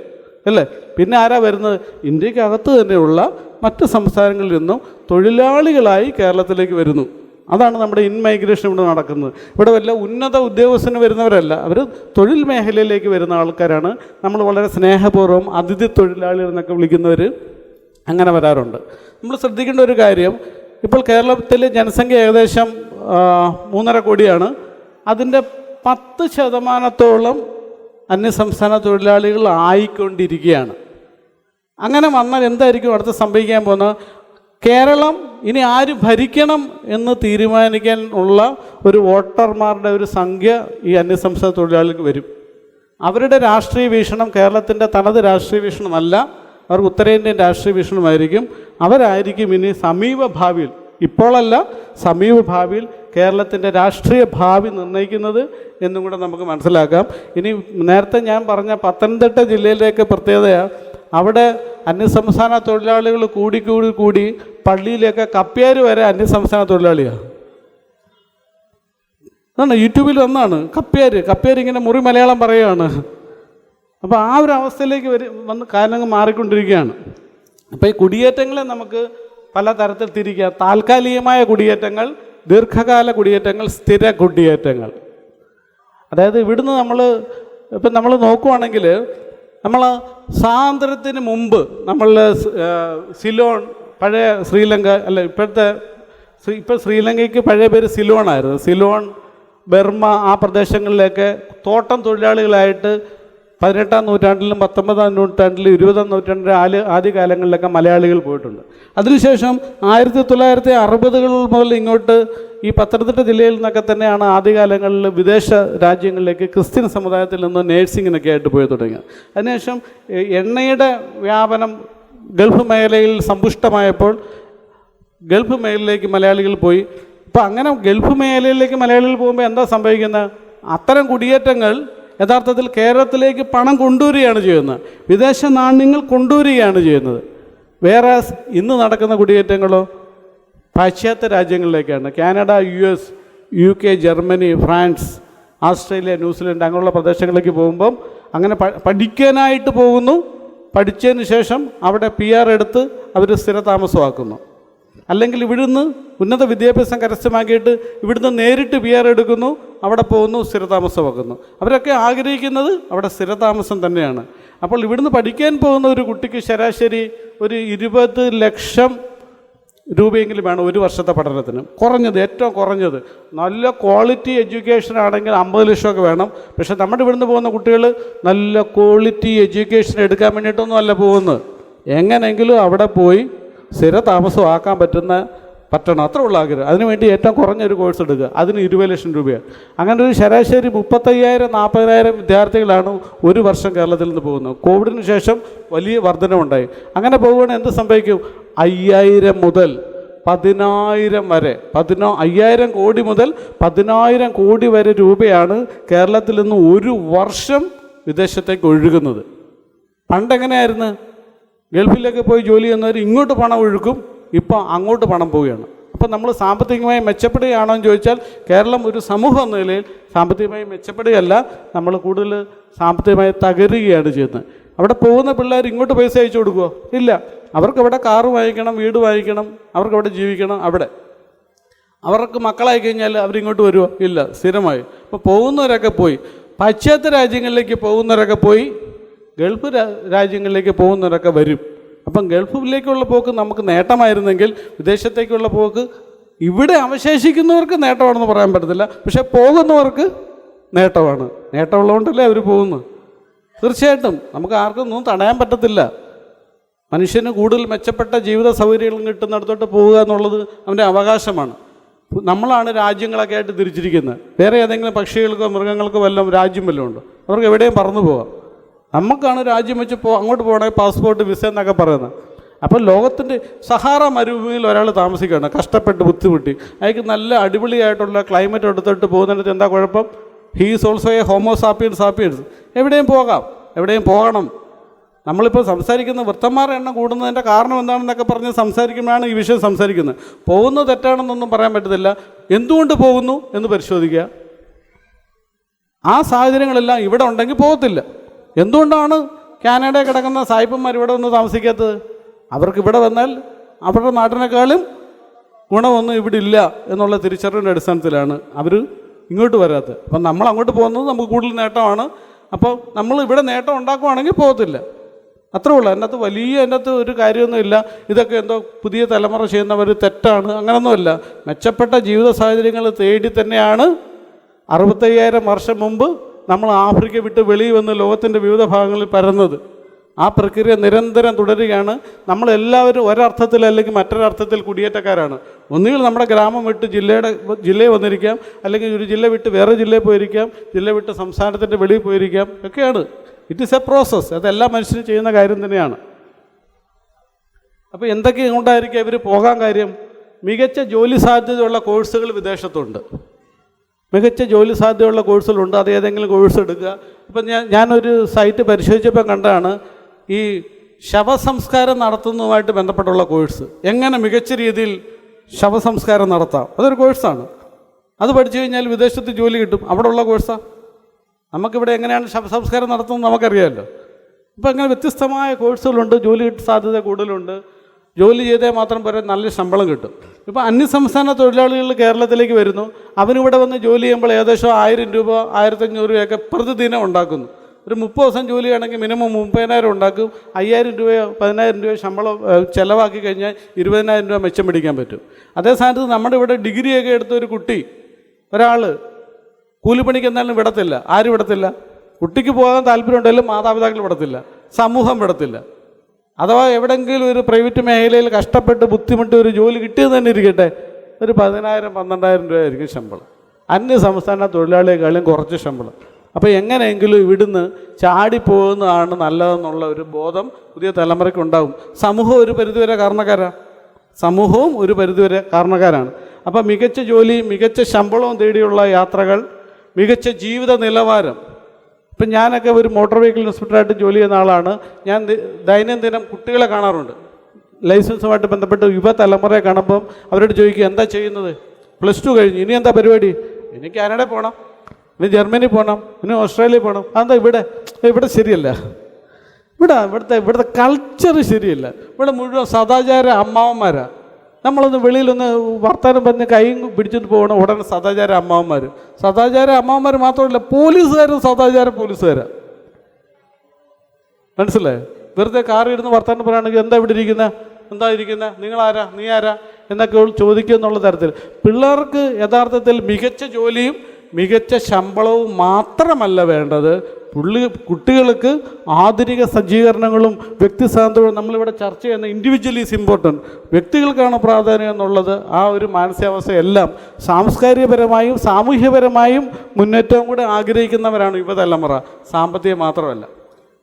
S1: അല്ലേ? പിന്നെ ആരാ വരുന്നത്? ഇന്ത്യക്കകത്ത് തന്നെയുള്ള മറ്റ് സംസ്ഥാനങ്ങളിൽ നിന്നും തൊഴിലാളികളായി കേരളത്തിലേക്ക് വരുന്നു. അതാണ് നമ്മുടെ ഇൻമൈഗ്രേഷൻ ഇവിടെ നടക്കുന്നത്. ഇവിടെ വല്ല ഉന്നത ഉദ്യോഗസ്ഥന് വരുന്നവരല്ല. അവർ തൊഴിൽ മേഖലയിലേക്ക് വരുന്ന ആൾക്കാരാണ്. നമ്മൾ വളരെ സ്നേഹപൂർവം അതിഥി തൊഴിലാളികൾ എന്നൊക്കെ വിളിക്കുന്നവർ അങ്ങനെ വരാറുണ്ട്. നമ്മൾ ശ്രദ്ധിക്കേണ്ട ഒരു കാര്യം ഇപ്പോൾ കേരളത്തിൽ ജനസംഖ്യ ഏകദേശം മൂന്നര കോടിയാണ്. അതിന്റെ പത്ത് ശതമാനത്തോളം അന്യസംസ്ഥാന തൊഴിലാളികൾ ആയിക്കൊണ്ടിരിക്കുകയാണ്. അങ്ങനെ വന്നാൽ എന്തായിരിക്കും അടുത്ത് സംഭവിക്കാൻ പോകുന്നത്? കേരളം ഇനി ആര് ഭരിക്കണം എന്ന് തീരുമാനിക്കാൻ ഉള്ള ഒരു വോട്ടർമാരുടെ ഒരു സംഖ്യ ഈ അന്യസംസ്ഥാന തൊഴിലാളികൾക്ക് വരും. അവരുടെ രാഷ്ട്രീയ വീക്ഷണം കേരളത്തിന്റെ തനത് രാഷ്ട്രീയ വീക്ഷണമല്ല അവർ ഉത്തരേന്ത്യൻ രാഷ്ട്രീയ വീക്ഷണമായിരിക്കും. അവരായിരിക്കും ഇനി സമീപ ഭാവിയിൽ ഇപ്പോഴല്ല സമീപ ഭാവിയിൽ കേരളത്തിന്റെ രാഷ്ട്രീയ ഭാവി നിർണയിക്കുന്നത് എന്നും കൂടെ നമുക്ക് മനസ്സിലാക്കാം. ഇനി നേരത്തെ ഞാൻ പറഞ്ഞ പത്തനംതിട്ട ജില്ലയിലേക്ക് പ്രത്യേകതയാണ് അവിടെ അന്യസംസ്ഥാന തൊഴിലാളികൾ കൂടി കൂടി കൂടി പള്ളിയിലേക്ക് കപ്പ്യാർ വരെ അന്യസംസ്ഥാന തൊഴിലാളിയാണ് അതാണ് യൂട്യൂബിൽ വന്നാണ് കപ്പ്യാർ കപ്പ്യാർ ഇങ്ങനെ മുറി മലയാളം പറയുകയാണ് അപ്പോൾ ആ ഒരു അവസ്ഥയിലേക്ക് വരും വന്ന് കാലങ്ങൾ മാറിക്കൊണ്ടിരിക്കുകയാണ്. അപ്പോൾ ഈ കുടിയേറ്റങ്ങളെ നമുക്ക് പല തരത്തിൽ തിരിക്കുക താൽക്കാലികമായ കുടിയേറ്റങ്ങൾ ദീർഘകാല കുടിയേറ്റങ്ങൾ സ്ഥിര കുടിയേറ്റങ്ങൾ. അതായത് ഇവിടുന്ന് നമ്മൾ ഇപ്പം നമ്മൾ നോക്കുവാണെങ്കിൽ നമ്മൾ സ്വാതന്ത്ര്യത്തിന് മുമ്പ് നമ്മൾ സിലോൺ പഴയ ശ്രീലങ്ക അല്ല ഇപ്പോഴത്തെ ഇപ്പോൾ ശ്രീലങ്കയ്ക്ക് പഴയ പേര് സിലോൺ ആയിരുന്നു സിലോൺ ബർമ്മ ആ പ്രദേശങ്ങളിലൊക്കെ തോട്ടം തൊഴിലാളികളായിട്ട് പതിനെട്ടാം നൂറ്റാണ്ടിലും പത്തൊമ്പതാം നൂറ്റാണ്ടിലും ഇരുപതാം നൂറ്റാണ്ടിലും ആൽ ആദ്യകാലങ്ങളിലൊക്കെ മലയാളികൾ പോയിട്ടുണ്ട്. അതിനുശേഷം ആയിരത്തി തൊള്ളായിരത്തി അറുപതുകൾ മുതൽ ഇങ്ങോട്ട് ഈ പത്തനംതിട്ട ജില്ലയിൽ നിന്നൊക്കെ തന്നെയാണ് ആദ്യകാലങ്ങളിൽ വിദേശ രാജ്യങ്ങളിലേക്ക് ക്രിസ്ത്യൻ സമുദായത്തിൽ നിന്ന് നേഴ്സിങ്ങിനൊക്കെ ആയിട്ട് പോയി തുടങ്ങിയത്. അതിനുശേഷം എണ്ണയുടെ വ്യാപനം ഗൾഫ് മേഖലയിൽ സമ്പുഷ്ടമായപ്പോൾ ഗൾഫ് മേഖലയിലേക്ക് മലയാളികൾ പോയി. ഇപ്പോൾ അങ്ങനെ ഗൾഫ് മേഖലയിലേക്ക് മലയാളികൾ പോകുമ്പോൾ എന്താ സംഭവിക്കുന്നത്? അത്തരം കുടിയേറ്റങ്ങൾ യഥാർത്ഥത്തിൽ കേരളത്തിലേക്ക് പണം കൊണ്ടുവരികയാണ് ചെയ്യുന്നത്. വിദേശ നാണ്യങ്ങൾ കൊണ്ടുവരികയാണ് ചെയ്യുന്നത്. വേറെ ഇന്ന് നടക്കുന്ന കുടിയേറ്റങ്ങളോ? പാശ്ചാത്യ രാജ്യങ്ങളിലേക്കാണ്. Canada U S U K Germany France Australia New Zealand അങ്ങനെയുള്ള പ്രദേശങ്ങളിലേക്ക് പോകുമ്പം അങ്ങനെ പഠിക്കാനായിട്ട് പോകുന്നു. പഠിച്ചതിന് ശേഷം അവിടെ പി ആർ എടുത്ത് അവർ സ്ഥിരതാമസമാക്കുന്നു. അല്ലെങ്കിൽ ഇവിടുന്ന് ഉന്നത വിദ്യാഭ്യാസം കരസ്ഥമാക്കിയിട്ട് ഇവിടുന്ന് നേരിട്ട് പി ആർ എടുക്കുന്നു അവിടെ പോകുന്നു സ്ഥിരതാമസമാക്കുന്നു അവരൊക്കെ ആഗ്രഹിക്കുന്നത് അവിടെ സ്ഥിരതാമസം തന്നെയാണ്. അപ്പോൾ ഇവിടുന്ന് പഠിക്കാൻ പോകുന്ന ഒരു കുട്ടിക്ക് ശരാശരി ഒരു ഇരുപത് ലക്ഷം രൂപയെങ്കിലും വേണം ഒരു വർഷത്തെ പഠനത്തിന്. കുറഞ്ഞത് ഏറ്റവും കുറഞ്ഞത്. നല്ല ക്വാളിറ്റി എഡ്യൂക്കേഷൻ ആണെങ്കിൽ അമ്പത് ലക്ഷമൊക്കെ വേണം. പക്ഷെ നമ്മുടെ ഇവിടുന്ന് പോകുന്ന കുട്ടികൾ നല്ല ക്വാളിറ്റി എഡ്യൂക്കേഷൻ എടുക്കാൻ വേണ്ടിയിട്ടൊന്നും അല്ല പോകുന്നത്. എങ്ങനെയെങ്കിലും അവിടെ പോയി സ്ഥിര താമസമാക്കാൻ പറ്റുന്ന പറ്റണം. അത്ര ഉള്ള ആഗ്രഹം. അതിനുവേണ്ടി ഏറ്റവും കുറഞ്ഞൊരു കോഴ്സ് എടുക്കുക. അതിന് ഇരുപത് ലക്ഷം രൂപയാണ്. അങ്ങനെ ഒരു ശരാശരി മുപ്പത്തയ്യായിരം നാൽപ്പതിനായിരം വിദ്യാർത്ഥികളാണ് ഒരു വർഷം കേരളത്തിൽ നിന്ന് പോകുന്നത്. കോവിഡിന് ശേഷം വലിയ വർധനമുണ്ടായി അങ്ങനെ പോകുകയാണെങ്കിൽ എന്ത് സംഭവിക്കും? അയ്യായിരം മുതൽ പതിനായിരം വരെ പതിനോ അയ്യായിരം കോടി മുതൽ പതിനായിരം കോടി വരെ രൂപയാണ് കേരളത്തിൽ നിന്ന് ഒരു വർഷം വിദേശത്തേക്ക് ഒഴുകുന്നത്. പണ്ടെങ്ങനെയായിരുന്നു? ഗൾഫിലൊക്കെ പോയി ജോലി ചെയ്യുന്നവർ ഇങ്ങോട്ട് പണം ഒഴുക്കും ഇപ്പോൾ അങ്ങോട്ട് പണം പോവുകയാണ്. അപ്പം നമ്മൾ സാമ്പത്തികമായി മെച്ചപ്പെടുകയാണോ എന്ന് ചോദിച്ചാൽ കേരളം ഒരു സമൂഹം എന്ന നിലയിൽ സാമ്പത്തികമായി മെച്ചപ്പെടുകയല്ല നമ്മൾ കൂടുതൽ സാമ്പത്തികമായി തകരുകയാണ് ചെയ്യുന്നത്. അവിടെ പോകുന്ന പിള്ളേർ ഇങ്ങോട്ട് പൈസ അയച്ചു കൊടുക്കുമോ ഇല്ല. അവർക്ക് അവിടെ കാറ് വാങ്ങിക്കണം വീട് വാങ്ങിക്കണം അവർക്ക് അവിടെ ജീവിക്കണം അവിടെ. അവർക്ക് മക്കളായി കഴിഞ്ഞാൽ അവരിങ്ങോട്ട് വരുമോ ഇല്ല സ്ഥിരമായി. അപ്പോൾ പോകുന്നവരൊക്കെ പോയി. പാശ്ചാത്യ രാജ്യങ്ങളിലേക്ക് പോകുന്നവരൊക്കെ പോയി ഗൾഫ് രാജ്യങ്ങളിലേക്ക് പോകുന്നവരൊക്കെ വരും. അപ്പം ഗൾഫിലേക്കുള്ള പോക്ക് നമുക്ക് നേട്ടമായിരുന്നെങ്കിൽ വിദേശത്തേക്കുള്ള പോക്ക് ഇവിടെ അവശേഷിക്കുന്നവർക്ക് നേട്ടമാണെന്ന് പറയാൻ പറ്റത്തില്ല. പക്ഷേ പോകുന്നവർക്ക് നേട്ടമാണ്. നേട്ടമുള്ളതുകൊണ്ടല്ലേ അവർ പോകുന്നത്. തീർച്ചയായിട്ടും നമുക്ക് ആർക്കും ഒന്നും തടയാൻ പറ്റത്തില്ല. മനുഷ്യന് കൂടുതൽ മെച്ചപ്പെട്ട ജീവിത സൗകര്യങ്ങൾ കിട്ടുന്നിടത്തോട്ട് പോവുക എന്നുള്ളത് അവന്റെ അവകാശമാണ്. നമ്മളാണ് രാജ്യങ്ങളൊക്കെ ആയിട്ട് തിരിച്ചിരിക്കുന്നത്. വേറെ ഏതെങ്കിലും പക്ഷികൾക്കോ മൃഗങ്ങൾക്കോ വല്ലതും രാജ്യം വല്ലതും ഉണ്ടോ? അവർക്ക് എവിടെയും പറന്നു പോവാം. നമുക്കാണ് രാജ്യം വെച്ച് പോ അങ്ങോട്ട് പോകണേ പാസ്പോർട്ട് വിസ എന്നൊക്കെ പറയുന്നത്. അപ്പോൾ ലോകത്തിന്റെ സഹാറ മരുഭൂമിയിൽ ഒരാൾ താമസിക്കുകയാണ്. കഷ്ടപ്പെട്ട് ബുദ്ധിമുട്ടി. അയാൾക്ക് നല്ല അടിപൊളിയായിട്ടുള്ള ക്ലൈമറ്റ് എടുത്തിട്ട് പോകുന്നിടത്ത് എന്താ കുഴപ്പം? He's also a homo sapien sapiens എവിടെയും പോകാം. എവിടെയും പോകണം. നമ്മളിപ്പോൾ സംസാരിക്കുന്ന വൃത്തന്മാരുടെ എണ്ണം കൂടുന്നതിന്റെ കാരണം എന്താണെന്നൊക്കെ പറഞ്ഞ് സംസാരിക്കുമ്പോഴാണ് ഈ വിഷയം സംസാരിക്കുന്നത്. പോകുന്നത് തെറ്റാണെന്നൊന്നും പറയാൻ പറ്റത്തില്ല. എന്തുകൊണ്ട് പോകുന്നു എന്ന് പരിശോധിക്കുക. ആ സാഹചര്യങ്ങളെല്ലാം ഇവിടെ ഉണ്ടെങ്കിൽ പോകത്തില്ല. എന്തുകൊണ്ടാണ് കാനഡയിൽ കിടക്കുന്ന സായിപ്പന്മാർ ഇവിടെ വന്ന് താമസിക്കാത്തത്? അവർക്ക് ഇവിടെ വന്നാൽ അവരുടെ നാട്ടിനേക്കാളും ഗുണമൊന്നും ഇവിടെ ഇല്ല എന്നുള്ള തിരിച്ചറിവിന്റെ അടിസ്ഥാനത്തിലാണ് അവർ ഇങ്ങോട്ട് വരാത്തത്. അപ്പം നമ്മൾ അങ്ങോട്ട് പോകുന്നത് നമുക്ക് കൂടുതൽ നേട്ടമാണ്. അപ്പോൾ നമ്മൾ ഇവിടെ നേട്ടം ഉണ്ടാക്കുവാണെങ്കിൽ പോകത്തില്ല. അത്രേ ഉള്ളൂ. അതിനകത്ത് വലിയ അതിനകത്ത് ഒരു കാര്യമൊന്നുമില്ല ഇതൊക്കെ എന്തോ പുതിയ തലമുറ ചെയ്യുന്നവർ തെറ്റാണ്. അങ്ങനൊന്നുമില്ല മെച്ചപ്പെട്ട ജീവിത സാഹചര്യങ്ങൾ തേടി തന്നെയാണ് അറുപത്തയ്യായിരം വർഷം മുമ്പ് നമ്മൾ ആഫ്രിക്ക വിട്ട് വെളിയിൽ വന്ന് ലോകത്തിന്റെ വിവിധ ഭാഗങ്ങളിൽ പരന്നത്. ആ പ്രക്രിയ നിരന്തരം തുടരുകയാണ്. നമ്മളെല്ലാവരും ഒരർത്ഥത്തിൽ അല്ലെങ്കിൽ മറ്റൊരർത്ഥത്തിൽ കുടിയേറ്റക്കാരാണ്. ഒന്നുകിൽ നമ്മുടെ ഗ്രാമം വിട്ട് ജില്ലയുടെ ജില്ലയിൽ വന്നിരിക്കാം. അല്ലെങ്കിൽ ഒരു ജില്ല വിട്ട് വേറെ ജില്ലയിൽ പോയിരിക്കാം. ജില്ല വിട്ട് സംസ്ഥാനത്തിന്റെ വെളിയിൽ പോയിരിക്കാം. ഒക്കെയാണ്. ഇറ്റ് ഈസ് എ പ്രോസസ്സ് അതെല്ലാ മനുഷ്യരും ചെയ്യുന്ന കാര്യം തന്നെയാണ്. അപ്പോൾ എന്തൊക്കെ കൊണ്ടായിരിക്കും ഇവർ പോകാൻ കാര്യം. മികച്ച ജോലി സാധ്യതയുള്ള കോഴ്സുകൾ വിദേശത്തുണ്ട്. മികച്ച ജോലി സാധ്യതയുള്ള കോഴ്സുകളുണ്ട്. അത് ഏതെങ്കിലും കോഴ്സ് എടുക്കുക. ഇപ്പം ഞാൻ ഞാനൊരു സൈറ്റ് പരിശോധിച്ചപ്പോൾ കണ്ടാണ് ഈ ശവസംസ്കാരം നടത്തുന്നതുമായിട്ട് ബന്ധപ്പെട്ടുള്ള കോഴ്സ്. എങ്ങനെ മികച്ച രീതിയിൽ ശവസംസ്കാരം നടത്താം. അതൊരു കോഴ്സാണ്. അത് പഠിച്ചു കഴിഞ്ഞാൽ വിദേശത്ത് ജോലി കിട്ടും. അവിടെ ഉള്ള കോഴ്സാണ് നമുക്കിവിടെ എങ്ങനെയാണ് ശവസംസ്കാരം നടത്തുന്നത് നമുക്കറിയാമല്ലോ. അപ്പോൾ അങ്ങനെ വ്യത്യസ്തമായ കോഴ്സുകളുണ്ട്. ജോലി സാധ്യത കൂടുതലുണ്ട്. ജോലി ചെയ്താൽ മാത്രം പോരാ നല്ല ശമ്പളം കിട്ടും. ഇപ്പോൾ അന്യസംസ്ഥാന തൊഴിലാളികൾ കേരളത്തിലേക്ക് വരുന്നു. അവനിവിടെ വന്ന് ജോലി ചെയ്യുമ്പോൾ ഏകദേശം ആയിരം രൂപ ആയിരത്തഞ്ഞൂറ് രൂപയൊക്കെ പ്രതിദിനം ഉണ്ടാക്കുന്നു. ഒരു മുപ്പത് ദിവസം ജോലി ആണെങ്കിൽ മിനിമം മുപ്പതിനായിരം ഉണ്ടാക്കും. അയ്യായിരം രൂപയോ പതിനായിരം രൂപയോ ശമ്പളം ചിലവാക്കി കഴിഞ്ഞാൽ ഇരുപതിനായിരം രൂപ മെച്ചം പിടിക്കാൻ പറ്റും. അതേ സ്ഥാനത്ത് നമ്മുടെ ഇവിടെ ഡിഗ്രിയൊക്കെ എടുത്ത ഒരു കുട്ടി ഒരാൾ കൂലിപ്പണിക്ക് എന്തായാലും വിടത്തില്ല. ആരും വിടത്തില്ല. കുട്ടിക്ക് പോകാൻ താല്പര്യമുണ്ടെങ്കിലും മാതാപിതാക്കൾ വിടത്തില്ല. സമൂഹം വിടത്തില്ല. അഥവാ എവിടെങ്കിലും ഒരു പ്രൈവറ്റ് മേഖലയിൽ കഷ്ടപ്പെട്ട് ബുദ്ധിമുട്ട് ഒരു ജോലി കിട്ടിയത് തന്നെ ഇരിക്കട്ടെ ഒരു പതിനായിരം പന്ത്രണ്ടായിരം രൂപയായിരിക്കും ശമ്പളം. അന്യ സംസ്ഥാന തൊഴിലാളികളെക്കാളും കുറച്ച് ശമ്പളം. അപ്പോൾ എങ്ങനെയെങ്കിലും ഇവിടുന്ന് ചാടിപ്പോകുന്നതാണ് നല്ലതെന്നുള്ള ഒരു ബോധം പുതിയ തലമുറയ്ക്ക് ഉണ്ടാവും സമൂഹം ഒരു പരിധിവരെ കാരണക്കാരാണ് സമൂഹവും ഒരു പരിധിവരെ കാരണക്കാരാണ്. അപ്പോൾ മികച്ച ജോലി മികച്ച ശമ്പളവും തേടിയുള്ള യാത്രകൾ മികച്ച ജീവിത നിലവാരം ഇപ്പം ഞാനൊക്കെ ഒരു മോട്ടോർ വെഹിക്കിൾ ഇൻസ്പെക്ടറായിട്ട് ജോലി ചെയ്യുന്ന ആളാണ്. ഞാൻ ദൈനംദിനം കുട്ടികളെ കാണാറുണ്ട്. ലൈസൻസുമായിട്ട് ബന്ധപ്പെട്ട് യുവതലമുറയെ കാണുമ്പം അവരോട് ചോദിക്കുക എന്താ ചെയ്യുന്നത്? പ്ലസ് ടു കഴിഞ്ഞു ഇനി എന്താ പരിപാടി? ഇനി കാനഡ പോകണം ഇനി ജർമ്മനി പോകണം ഇനി ഓസ്ട്രേലിയ പോകണം അതെന്താ ഇവിടെ? ഇവിടെ ശരിയല്ല. ഇവിടെ ഇവിടുത്തെ ഇവിടുത്തെ കൾച്ചർ ശരിയല്ല. ഇവിടെ മുഴുവൻ സദാചാര അമ്മാവന്മാരാ. നമ്മളൊന്ന് വെളിയിലൊന്ന് വർത്താനം പറഞ്ഞ് കൈയും പിടിച്ചിട്ട് പോകണം. ഉടനെ സദാചാര അമ്മാവന്മാർ സദാചാര അമ്മാവന്മാർ മാത്രമല്ല പോലീസുകാരും സദാചാര പോലീസുകാരാ. മനസ്സിലായോ? വെറുതെ കാറിൽ വർത്തമാനം പറയുകയാണെങ്കിൽ എന്താ ഇവിടെ ഇരിക്കുന്നത് എന്താ ഇരിക്കുന്നത് നിങ്ങളാരാ? നീ ആരാ എന്നൊക്കെ ചോദിക്കുക എന്നുള്ള തരത്തിൽ. പിള്ളേർക്ക് യഥാർത്ഥത്തിൽ മികച്ച ജോലിയും മികച്ച ശമ്പളവും മാത്രമല്ല വേണ്ടത് പുള്ളി കുട്ടികൾക്ക് ആധുനിക സജ്ജീകരണങ്ങളും വ്യക്തി സ്വാതന്ത്ര്യവും നമ്മളിവിടെ ചർച്ച ചെയ്യുന്ന ഇൻഡിവിജ്വലി ഈസ് ഇമ്പോർട്ടന്റ് വ്യക്തികൾക്കാണ് പ്രാധാന്യം എന്നുള്ളത് ആ ഒരു മാനസികാവസ്ഥയെല്ലാം സാംസ്കാരികപരമായും സാമൂഹ്യപരമായും മുന്നേറ്റവും കൂടെ ആഗ്രഹിക്കുന്നവരാണ് യുവതലമുറ. സാമ്പത്തികം മാത്രമല്ല.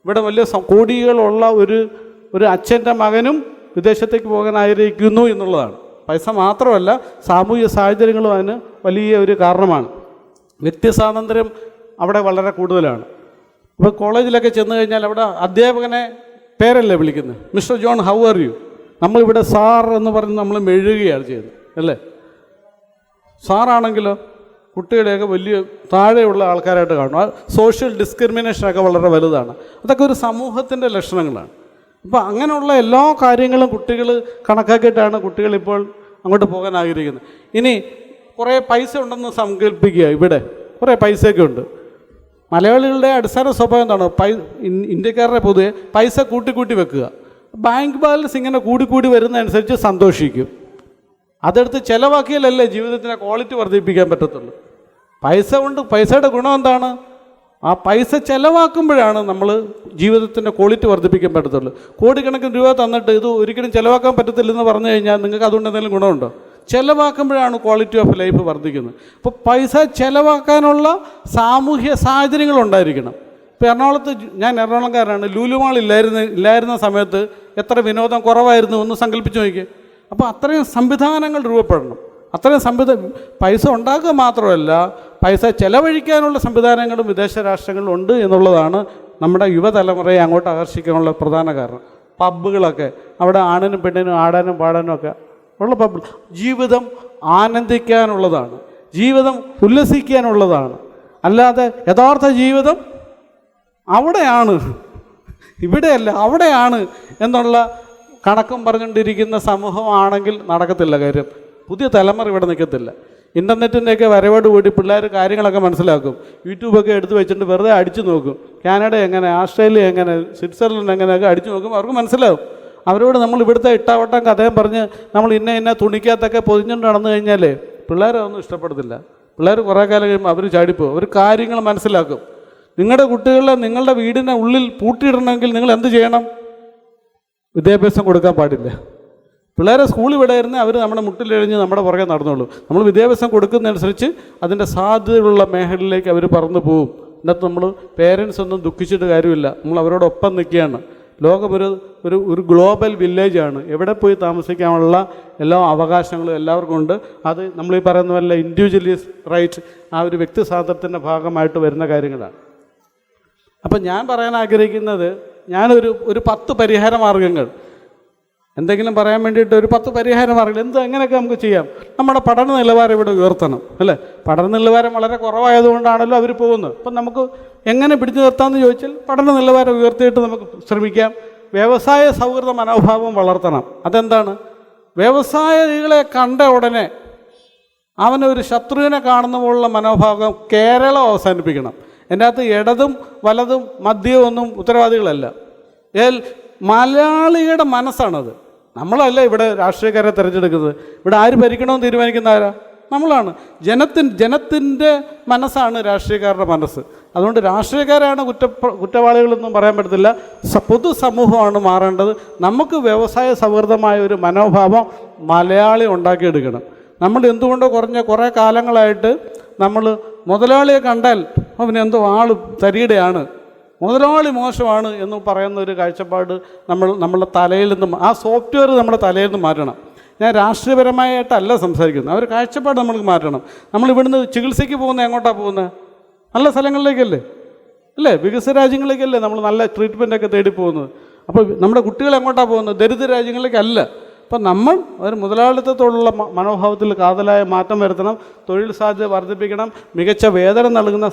S1: ഇവിടെ വലിയ കോടികളുള്ള ഒരു ഒരു അച്ഛന്റെ മകനും വിദേശത്തേക്ക് പോകാൻ ആഗ്രഹിക്കുന്നു എന്നുള്ളതാണ്. പൈസ മാത്രമല്ല സാമൂഹിക സാഹചര്യങ്ങളും അതിന് വലിയ ഒരു കാരണമാണ്. വ്യക്തി സ്വാതന്ത്ര്യം അവിടെ വളരെ കൂടുതലാണ്. ഇപ്പോൾ കോളേജിലൊക്കെ ചെന്ന് കഴിഞ്ഞാൽ അവിടെ അധ്യാപകനെ പേരല്ലേ വിളിക്കുന്നത്? Mister John how are you നമ്മളിവിടെ സാർ എന്ന് പറഞ്ഞ് നമ്മൾ മെഴുകുകയാണ് ചെയ്യുന്നത് അല്ലേ? സാറാണെങ്കിലോ കുട്ടികളെയൊക്കെ വലിയ താഴെയുള്ള ആൾക്കാരായിട്ട് കാണും. ആ സോഷ്യൽ ഡിസ്ക്രിമിനേഷനൊക്കെ വളരെ വലുതാണ്. അതൊക്കെ ഒരു സമൂഹത്തിന്റെ ലക്ഷണങ്ങളാണ്. അപ്പോൾ അങ്ങനെയുള്ള എല്ലാ കാര്യങ്ങളും കുട്ടികൾ കണക്കാക്കിയിട്ടാണ് കുട്ടികളിപ്പോൾ അങ്ങോട്ട് പോകാൻ ആഗ്രഹിക്കുന്നത്. ഇനി കുറേ പൈസ ഉണ്ടെന്ന് സങ്കല്പിക്കുക ഇവിടെ. കുറേ പൈസയൊക്കെ ഉണ്ട്. മലയാളികളുടെ അടിസ്ഥാന സ്വഭാവം എന്താണ്? പൈ ഇന്ത്യക്കാരുടെ പൊതുവെ പൈസ കൂട്ടി കൂട്ടി വെക്കുക. ബാങ്ക് ബാലൻസ് ഇങ്ങനെ കൂടിക്കൂടി കൂടി വരുന്നതനുസരിച്ച് സന്തോഷിക്കും. അതെടുത്ത് ചിലവാക്കിയാലല്ലേ ജീവിതത്തിന്റെ ക്വാളിറ്റി വർദ്ധിപ്പിക്കാൻ പറ്റത്തുള്ളൂ. പൈസ കൊണ്ട് പൈസയുടെ ഗുണം എന്താണ്? ആ പൈസ ചിലവാക്കുമ്പോഴാണ് നമ്മൾ ജീവിതത്തിന്റെ ക്വാളിറ്റി വർദ്ധിപ്പിക്കാൻ പറ്റത്തുള്ളൂ. കോടിക്കണക്കിന് രൂപ തന്നിട്ട് ഇത് ഒരിക്കലും ചിലവാക്കാൻ പറ്റത്തില്ലെന്ന് പറഞ്ഞു കഴിഞ്ഞാൽ നിങ്ങൾക്ക് അതുകൊണ്ട് എന്തെങ്കിലും ഗുണമുണ്ടോ? ചിലവാക്കുമ്പോഴാണ് ക്വാളിറ്റി ഓഫ് ലൈഫ് വർദ്ധിക്കുന്നത്. അപ്പോൾ പൈസ ചിലവാക്കാനുള്ള സാമൂഹ്യ സാഹചര്യങ്ങൾ ഉണ്ടായിരിക്കണം. ഇപ്പോൾ എറണാകുളത്ത് ഞാൻ എറണാകുളംകാരനാണ്. ലൂലുമാൾ ഇല്ലായിരുന്ന ഇല്ലായിരുന്ന സമയത്ത് എത്ര വിനോദം കുറവായിരുന്നു ഒന്ന് സങ്കല്പിച്ച് നോക്കിയേ. അപ്പോൾ അത്രയും സംവിധാനങ്ങൾ രൂപപ്പെടണം. അത്രയും സംവിധ പൈസ ഉണ്ടാക്കുക മാത്രമല്ല പൈസ ചെലവഴിക്കാനുള്ള സംവിധാനങ്ങളും വിദേശ രാഷ്ട്രങ്ങളിലും ഉണ്ട് എന്നുള്ളതാണ് നമ്മുടെ യുവതലമുറയെ അങ്ങോട്ട് ആകർഷിക്കാനുള്ള പ്രധാന കാരണം. പബ്ബുകളൊക്കെ അവിടെ ആണിനും പെണ്ണിനും ആടാനും പാടാനും ഒക്കെ ഉള്ള ജീവിതം ആനന്ദിക്കാനുള്ളതാണ്. ജീവിതം ഉല്ലസിക്കാനുള്ളതാണ്. അല്ലാതെ യഥാർത്ഥ ജീവിതം അവിടെയാണ്. ഇവിടെയല്ല അവിടെയാണ് എന്നുള്ള കണക്കും പറഞ്ഞുകൊണ്ടിരിക്കുന്ന സമൂഹമാണെങ്കിൽ നടക്കത്തില്ല കാര്യം. പുതിയ തലമുറ ഇവിടെ നിൽക്കത്തില്ല. ഇന്റർനെറ്റിന്റെയൊക്കെ വരവോട് കൂടി പിള്ളേർ കാര്യങ്ങളൊക്കെ മനസ്സിലാക്കും. യൂട്യൂബൊക്കെ എടുത്ത് വെച്ചിട്ട് വെറുതെ അടിച്ചു നോക്കും. കാനഡ എങ്ങനെ ആസ്ട്രേലിയ എങ്ങനെ സ്വിറ്റ്സർലൻഡ് എങ്ങനെയൊക്കെ അടിച്ചു നോക്കും അവർക്ക് മനസ്സിലാവും. അവരോട് നമ്മൾ ഇവിടുത്തെ ഇട്ടാവട്ടം കഥയും പറഞ്ഞ് നമ്മൾ ഇന്ന ഇന്ന തുണിക്കകത്തൊക്കെ പൊതിഞ്ഞുകൊണ്ട് നടന്നു കഴിഞ്ഞാലേ പിള്ളേരതൊന്നും ഇഷ്ടപ്പെടത്തില്ല പിള്ളേർ കുറേ കാലം കഴിയുമ്പോൾ അവർ ചാടിപ്പോവും. അവർ കാര്യങ്ങൾ മനസ്സിലാക്കും. നിങ്ങളുടെ കുട്ടികളെ നിങ്ങളുടെ വീടിന്റെ ഉള്ളിൽ പൂട്ടിയിടണമെങ്കിൽ നിങ്ങൾ എന്ത് ചെയ്യണം? വിദ്യാഭ്യാസം കൊടുക്കാൻ പാടില്ല. പിള്ളേരെ സ്കൂളിൽ വിടായിരുന്നേ അവർ നമ്മുടെ മുട്ടിലെഴിഞ്ഞ് നമ്മുടെ പുറകെ നടന്നോളൂ. നമ്മൾ വിദ്യാഭ്യാസം കൊടുക്കുന്നതനുസരിച്ച് അതിന്റെ സാധ്യതയുള്ള മേഖലയിലേക്ക് അവർ പറന്നു പോകും എന്നിട്ട് നമ്മൾ പേരൻസ് ഒന്നും ദുഃഖിച്ചിട്ട് കാര്യമില്ല. നമ്മൾ അവരോടൊപ്പം നിൽക്കുകയാണ്. ലോകം ഒരു ഒരു ഒരു ഗ്ലോബൽ വില്ലേജാണ്. എവിടെ പോയി താമസിക്കാനുള്ള എല്ലാ അവകാശങ്ങളും എല്ലാവർക്കും ഉണ്ട്. അത് നമ്മൾ ഈ പറയുന്ന പോലെ ഇൻഡിവിജ്വലിസ് റൈറ്റ് ആ ഒരു വ്യക്തി സ്വാതന്ത്ര്യത്തിന്റെ ഭാഗമായിട്ട് വരുന്ന കാര്യങ്ങളാണ്. അപ്പം ഞാൻ പറയാൻ ആഗ്രഹിക്കുന്നത് ഞാനൊരു ഒരു പത്ത് പരിഹാര മാർഗങ്ങൾ. എന്തെങ്കിലും പറയാൻ വേണ്ടിയിട്ട് ഒരു പത്ത് പരിഹാര മാർഗങ്ങൾ. എന്ത് എങ്ങനെയൊക്കെ നമുക്ക് ചെയ്യാം. നമ്മുടെ പഠന നിലവാരം ഇവിടെ ഉയർത്തണം അല്ലേ? പഠന നിലവാരം വളരെ കുറവായതുകൊണ്ടാണല്ലോ അവർ പോകുന്നത്. അപ്പം നമുക്ക് എങ്ങനെ പിടിച്ചു നിർത്താമെന്ന് ചോദിച്ചാൽ പഠന നിലവാരം ഉയർത്തിയിട്ട് നമുക്ക് ശ്രമിക്കാം. വ്യവസായ സൗഹൃദ മനോഭാവം വളർത്തണം. അതെന്താണ്? വ്യവസായികളെ കണ്ട ഉടനെ അവനൊരു ശത്രുവിനെ കാണുന്ന പോലുള്ള മനോഭാവം കേരളം അവസാനിപ്പിക്കണം. എന്റെ അകത്ത് ഇടതും വലതും മദ്യവും ഒന്നും ഉത്തരവാദികളല്ല. ഏൽ മലയാളിയുടെ മനസ്സാണത്. നമ്മളല്ല ഇവിടെ രാഷ്ട്രീയക്കാരെ തിരഞ്ഞെടുക്കുന്നത്. ഇവിടെ ആര് ഭരിക്കണമെന്ന് തീരുമാനിക്കുന്ന ആരാ? നമ്മളാണ്. ജനത്തിൻ ജനത്തിന്റെ മനസ്സാണ് രാഷ്ട്രീയക്കാരുടെ മനസ്സ്. അതുകൊണ്ട് രാഷ്ട്രീയക്കാരാണ് കുറ്റ കുറ്റവാളികളൊന്നും പറയാൻ പറ്റത്തില്ല. പൊതുസമൂഹമാണ് മാറേണ്ടത്. നമുക്ക് വ്യവസായ സൗഹൃദമായ ഒരു മനോഭാവം മലയാളി ഉണ്ടാക്കിയെടുക്കണം. നമ്മൾ എന്തുകൊണ്ടോ കുറഞ്ഞ കുറേ കാലങ്ങളായിട്ട് നമ്മൾ മുതലാളിയെ കണ്ടാൽ അവന് എന്തോ ആൾ തരിയുടെയാണ്. മുതലാളി മോശമാണ് എന്ന് പറയുന്ന ഒരു കാഴ്ചപ്പാട് നമ്മൾ നമ്മുടെ തലയിൽ നിന്നും ആ സോഫ്റ്റ്വെയർ നമ്മുടെ തലയിൽ നിന്ന് മാറ്റണം. ഞാൻ രാഷ്ട്രീയപരമായിട്ടല്ല സംസാരിക്കുന്നത്. അവർ കാഴ്ചപ്പാട് നമ്മൾ മാറ്റണം. നമ്മൾ ഇവിടുന്ന് ചികിത്സയ്ക്ക് പോകുന്നത് എങ്ങോട്ടാണ് പോകുന്നത്? നല്ല സ്ഥലങ്ങളിലേക്കല്ലേ? അല്ലേ? വികസിത രാജ്യങ്ങളിലേക്കല്ലേ നമ്മൾ നല്ല ട്രീറ്റ്മെന്റൊക്കെ തേടി പോകുന്നത്? അപ്പോൾ നമ്മുടെ കുട്ടികൾ എങ്ങോട്ടാണ് പോകുന്നത്? ദരിദ്ര രാജ്യങ്ങളിലേക്കല്ല. അപ്പം നമ്മൾ ഒരു മുതലാളിത്തത്തോടുള്ള മനോഭാവത്തിൽ കാതലായ മാറ്റം വരുത്തണം. തൊഴിൽ സാധ്യത വർദ്ധിപ്പിക്കണം. മികച്ച വേതനം നൽകുന്ന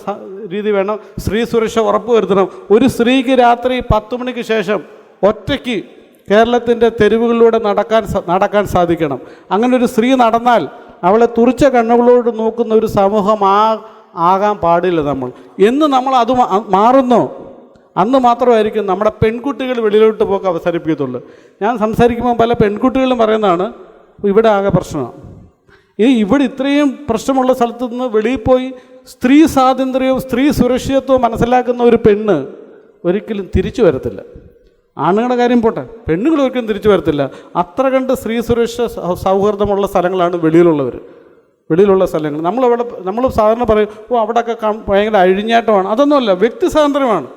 S1: രീതി വേണം. സ്ത്രീ സുരക്ഷ ഉറപ്പുവരുത്തണം. ഒരു സ്ത്രീക്ക് രാത്രി പത്ത് മണിക്ക് ശേഷം ഒറ്റയ്ക്ക് കേരളത്തിന്റെ തെരുവുകളിലൂടെ നടക്കാൻ നടക്കാൻ സാധിക്കണം. അങ്ങനെ ഒരു സ്ത്രീ നടന്നാൽ അവളെ തുറിച്ച കണ്ണുകളോട് നോക്കുന്ന ഒരു സമൂഹം ആ ആകാൻ പാടില്ല നമ്മൾ. എന്ന് നമ്മൾ അത് മാറുന്നു. അന്ന് മാത്രമായിരിക്കും നമ്മുടെ പെൺകുട്ടികൾ വെളിയിലോട്ട് പോക്ക് അവസാനിപ്പിക്കത്തുള്ളൂ ഞാൻ സംസാരിക്കുമ്പോൾ പല പെൺകുട്ടികളും പറയുന്നതാണ് ഇവിടെ ആകെ പ്രശ്നമാണ് ഈ ഇവിടെ ഇത്രയും പ്രശ്നമുള്ള സ്ഥലത്തു നിന്ന് വെളിയിൽ പോയി സ്ത്രീ സ്വാതന്ത്ര്യവും സ്ത്രീ സുരക്ഷിതത്വവും മനസ്സിലാക്കുന്ന ഒരു പെണ്ണ് ഒരിക്കലും തിരിച്ചു വരത്തില്ല. ആണുങ്ങളുടെ കാര്യം പോട്ടെ. പെണ്ണുങ്ങൾ ഒരിക്കലും തിരിച്ചു വരത്തില്ല. അത്ര കണ്ട് സ്ത്രീ സുരക്ഷ സൗഹൃദമുള്ള സ്ഥലങ്ങളാണ് വെളിയിലുള്ളവർ വെളിയിലുള്ള സ്ഥലങ്ങൾ. നമ്മളവിടെ നമ്മൾ സാധാരണ പറയും ഓ അവിടെയൊക്കെ ഭയങ്കര അഴിഞ്ഞാട്ടമാണ്. അതൊന്നുമല്ല വ്യക്തി സ്വാതന്ത്ര്യമാണ്.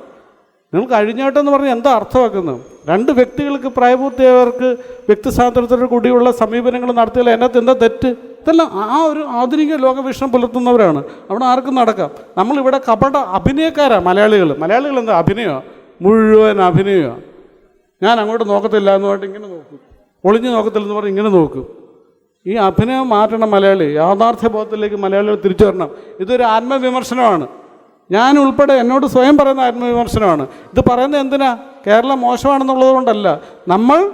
S1: നിങ്ങൾക്ക് അഴിഞ്ഞാട്ടം എന്ന് പറഞ്ഞാൽ എന്താ അർത്ഥമാക്കുന്നത്? രണ്ട് വ്യക്തികൾക്ക് പ്രായപൂർത്തിയായവർക്ക് വ്യക്തി സ്വാതന്ത്ര്യത്തോടു കൂടിയുള്ള സമീപനങ്ങൾ നടത്തിയാൽ അതിനകത്ത് എന്താ തെറ്റ്? ഇതെല്ലാം ആ ഒരു ആധുനിക ലോകവീക്ഷണം പുലർത്തുന്നവരാണ്. അവിടെ ആർക്കും നടക്കാം. നമ്മളിവിടെ കപട അഭിനയക്കാരാണ് മലയാളികൾ മലയാളികൾ എന്താ? അഭിനയമാണ് മുഴുവൻ അഭിനയമാണ് ഞാൻ അങ്ങോട്ട് നോക്കത്തില്ല എന്ന് പറഞ്ഞിട്ട് ഇങ്ങനെ നോക്കും. ഒളിഞ്ഞു നോക്കത്തില്ലെന്ന് പറഞ്ഞ് ഇങ്ങനെ നോക്കും. ഈ അഭിനയം മാറ്റണം മലയാളി. യാഥാർത്ഥ്യ ബോധത്തിലേക്ക് മലയാളികൾ തിരിച്ചു വരണം ഇതൊരു ആത്മവിമർശനമാണ്. ഞാൻ ഉൾപ്പെടെ എന്നോട് സ്വയം പറയുന്ന ആത്മവിമർശനമാണ്. ഇത് പറയുന്നത് എന്തിനാ? കേരളം മോശമാണെന്നുള്ളത് കൊണ്ടല്ല. നമ്മൾ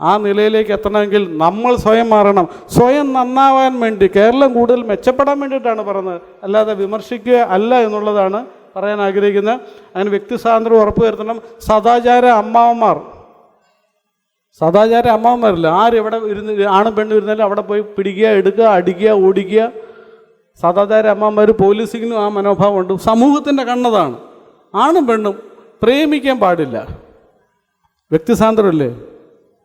S1: ആ നിലയിലേക്ക് എത്തണമെങ്കിൽ നമ്മൾ സ്വയം മാറണം. സ്വയം നന്നാവാൻ വേണ്ടി കേരളം കൂടുതൽ മെച്ചപ്പെടാൻ വേണ്ടിയിട്ടാണ് പറയുന്നത്. അല്ലാതെ വിമർശിക്കുക അല്ല എന്നുള്ളതാണ് പറയാൻ ആഗ്രഹിക്കുന്നത് അങ്ങനെ വ്യക്തി സ്വാതന്ത്ര്യം ഉറപ്പുവരുത്തണം സദാചാര അമ്മാവന്മാർ. സദാചാര അമ്മാവന്മാരില്ല. ആര് എവിടെ ഇരുന്ന് ആണും പെണ്ണും ഇരുന്നാലും അവിടെ പോയി പിടിക്കുക എടുക്കുക അടിക്കുക ഓടിക്കുക. സദാചാര അമ്മമാർ പോലീസിങ്ങിനും ആ മനോഭാവമുണ്ട് സമൂഹത്തിന്റെ കണ്ണതാണ്. ആണും പെണ്ണും പ്രേമിക്കാൻ പാടില്ല. വ്യക്തി സ്വാതന്ത്ര്യമല്ലേ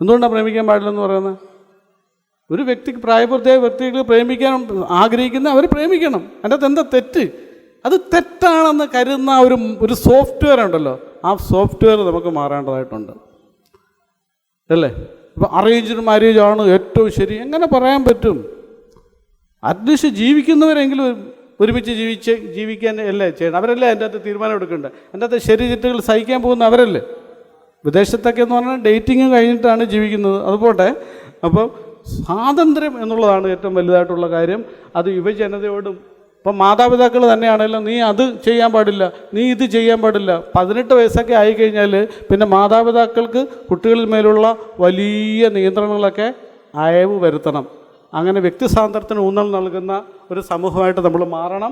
S1: എന്തുകൊണ്ടാണ് പ്രേമിക്കാൻ പാടില്ലെന്ന് പറയുന്നത്? ഒരു വ്യക്തിക്ക് പ്രായപൂർത്തിയായ വ്യക്തികൾ പ്രേമിക്കാൻ ആഗ്രഹിക്കുന്ന അവർ പ്രേമിക്കണം. അതിന്റെ അകത്ത് എന്താ തെറ്റ്? അത് തെറ്റാണെന്ന് കരുതുന്ന ഒരു ഒരു സോഫ്റ്റ്വെയർ ഉണ്ടല്ലോ. ആ സോഫ്റ്റ്വെയർ നമുക്ക് മാറേണ്ടതായിട്ടുണ്ട്. അല്ലേ? ഇപ്പം അറേഞ്ച്ഡ് മാരേജ് ആണ് ഏറ്റവും ശരി. എങ്ങനെ പറയാൻ പറ്റും? അറ്റ്ലീസ്റ്റ് ജീവിക്കുന്നവരെങ്കിലും ഒരുമിച്ച് ജീവിച്ച് ജീവിക്കാൻ അല്ലേ ചെയ്യണം. അവരല്ലേ എന്റെ അകത്ത് തീരുമാനം എടുക്കേണ്ടത്? എന്റെ അകത്ത് ശരി തെറ്റുകൾ സഹിക്കാൻ പോകുന്ന അവരല്ലേ? വിദേശത്തൊക്കെ എന്ന് പറഞ്ഞാൽ ഡേറ്റിങ് കഴിഞ്ഞിട്ടാണ് ജീവിക്കുന്നത്. അതുപോട്ടെ അപ്പോൾ സ്വാതന്ത്ര്യം എന്നുള്ളതാണ് ഏറ്റവും വലുതായിട്ടുള്ള കാര്യം. അത് യുവജനതയോടും ഇപ്പം മാതാപിതാക്കൾ തന്നെയാണെങ്കിലും നീ അത് ചെയ്യാൻ പാടില്ല നീ ഇത് ചെയ്യാൻ പാടില്ല. പതിനെട്ട് വയസ്സൊക്കെ ആയിക്കഴിഞ്ഞാൽ പിന്നെ മാതാപിതാക്കൾക്ക് കുട്ടികളിൽ മേലുള്ള വലിയ നിയന്ത്രണങ്ങളൊക്കെ അയവ് വരുത്തണം. അങ്ങനെ വ്യക്തി സ്വാതന്ത്ര്യത്തിന് ഊന്നൽ നൽകുന്ന ഒരു സമൂഹമായിട്ട് നമ്മൾ മാറണം.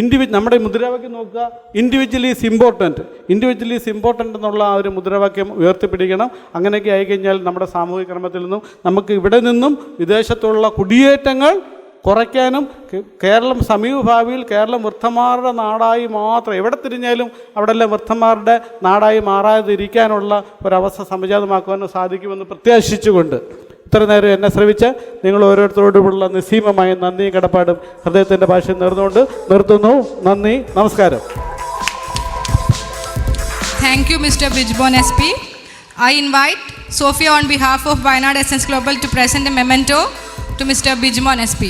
S1: ഇൻഡിവിജ് നമ്മുടെ മുദ്രാവാക്യം നോക്കുക. Individually is important individually is important എന്നുള്ള ആ ഒരു മുദ്രാവാക്യം ഉയർത്തിപ്പിടിക്കണം. അങ്ങനെയൊക്കെ ആയിക്കഴിഞ്ഞാൽ നമ്മുടെ സാമൂഹിക ക്രമത്തിൽ നിന്നും നമുക്ക് ഇവിടെ നിന്നും വിദേശത്തുള്ള കുടിയേറ്റങ്ങൾ കുറയ്ക്കാനും കേരളം സമീപഭാവിയിൽ കേരളം വൃദ്ധന്മാരുടെ നാടായി മാത്രം എവിടെ തിരിഞ്ഞാലും അവിടെല്ലാം വൃദ്ധന്മാരുടെ നാടായി മാറാതിരിക്കാനുള്ള ഒരവസ്ഥ സംജാതമാക്കുവാനും സാധിക്കുമെന്ന് പ്രത്യാശിച്ചുകൊണ്ട് ഇത്ര നേരം എന്നെ ശ്രമിച്ച നിങ്ങൾ ഓരോരുത്തരോടുമുള്ള നിസ്സീമമായ നന്ദിയും കടപ്പാടും ഹൃദയത്തിന്റെ ഭാഷ നേർന്നുകൊണ്ട് നിർത്തുന്നു നന്ദി നമസ്കാരം
S2: Thank you, Mr. Bijbon SP. I invite Sophia on behalf of Wayanad Essence Global to present a memento to Mr. Bijbon SP.